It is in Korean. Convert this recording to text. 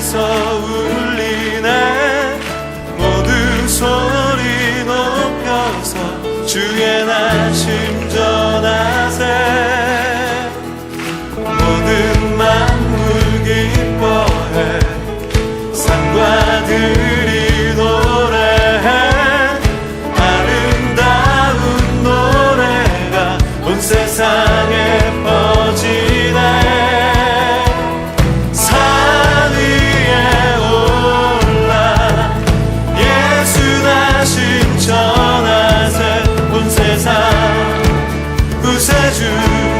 땅에서 울리네. 모든 소리 높여서 주의 나심 전하세. 모든 만물 기뻐해. 산과 들이 노래해. 아름다운 노래가 온 세상에 뻗 time